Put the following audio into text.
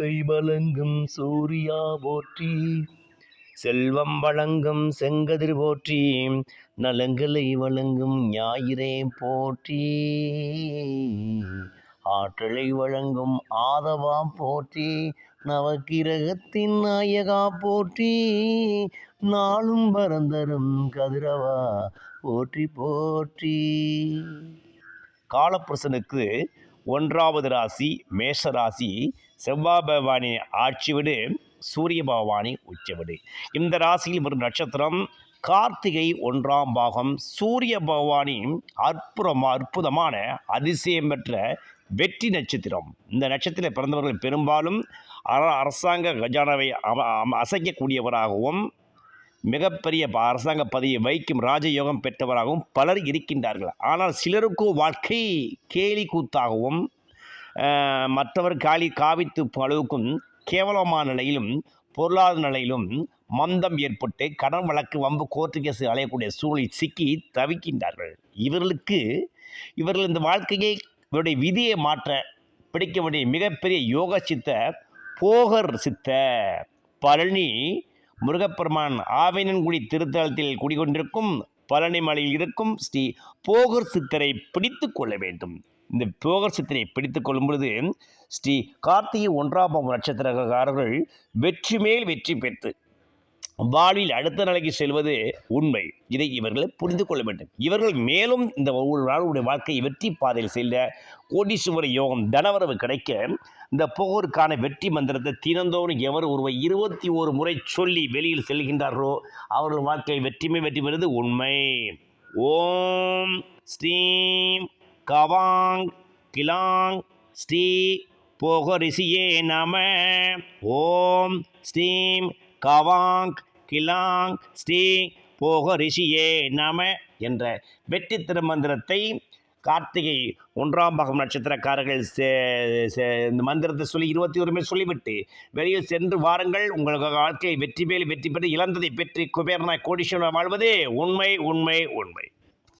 செல்வத்தை வழங்கும் சூர்யா போற்றி. செல்வம் வழங்கும் செங்கதிர் போற்றி. நலங்களை வழங்கும் ஞாயிறே போற்றி. ஆற்றலை வழங்கும் ஆதவா போற்றி. நவக்கிரகத்தின் நாயகா போற்றி. நாளும் பரந்தரும் கதிரவா போற்றி போற்றி. காலப்புருஷனுக்கு ஒன்றாவது ராசி மேஷ ராசி. செவ்வாய் பகவானின் ஆட்சி விடு சூரிய பகவானி உச்சவிடு இந்த ராசியில் வரும் நட்சத்திரம் கார்த்திகை ஒன்றாம் பாகம். சூரிய பகவானின் அற்புதம் அற்புதமான அதிசயம் பெற்ற வெற்றி நட்சத்திரம். இந்த நட்சத்திரம் பிறந்தவர்கள் பெரும்பாலும் அர- அரசாங்க கஜானாவை அம- அசைக்கக்கூடியவராகவும் மிகப்பெரிய ப- அரசாங்க பதவியை வைக்கும் ராஜயோகம் பெற்றவராகவும் பலர் இருக்கின்றார்கள். ஆனால் சிலருக்கோ வாழ்க்கை கேலி கூத்தாகவும் மற்றவர் காலி காவித்து அளவுக்கும் கேவலமான நிலையிலும் பொருளாதார நிலையிலும் மந்தம் ஏற்பட்டு கடன் வழக்கு வம்பு கோர்ட்டு கேஸ் அலையக்கூடிய சூழலில் சிக்கி தவிக்கின்றார்கள். இவர்களுக்கு இவர்கள் இந்த வாழ்க்கையை இவருடைய விதியை மாற்ற பிடிக்க வேண்டிய மிகப்பெரிய யோக சித்த போகர் சித்த பழனி முருகப்பெருமான் ஆவினன்குடி திருத்தலத்தில் குடிகொண்டிருக்கும் பழனிமலையில் இருக்கும் ஸ்ரீ போகர் சித்தரை பிடித்து கொள்ள வேண்டும். இந்த போகர் சித்தரை பிடித்து கொள்ளும் பொழுது ஸ்ரீ கார்த்திகை ஒன்றாம் நட்சத்திரக்காரர்கள் வெற்றி மேல் வெற்றி பெற்று வாழ்வில் அடுத்த நிலைக்கு செல்வது உண்மை. இதை இவர்கள் புரிந்து கொள்ள வேண்டும். இவர்கள் மேலும் இந்த ஒவ்வொரு நாளுடைய வாழ்க்கையை வெற்றி பாதையில் செல்ல கோடீஸ்வர யோகம் தனவரவு கிடைக்க இந்த போருக்கான வெற்றி மந்திரத்தை தினந்தோறும் எவர் ஒருவர் இருபத்தி ஒரு முறை சொல்லி வெளியில் செல்கின்றார்களோ அவர்கள் வாழ்க்கை வெற்றிமை வெற்றி பெறுவது உண்மை. ஓம் ஸ்ரீம் கவாங் கிலாங் ஸ்ரீ போகரிசியே நம. ஓம் ஸ்ரீம் கவாங் கிலாங் ஸ்ரீ போக ரிஷியே நம என்ற வெற்றி திருமந்திரத்தை கார்த்திகை ஒன்றாம் பாகம் நட்சத்திரக்காரர்கள் செ- செ- இந்த மந்திரத்தை சொல்லி இருபத்தி ஒரு சொல்லிவிட்டு வெளியில் சென்று வாருங்கள். உங்களுக்கு வாழ்க்கை வெற்றி மேல் வெற்றி பெற்று இழந்ததை பெற்று குபேரனாய் கோடீஸ்வரன் வாழ்வது உண்மை உண்மை உண்மை.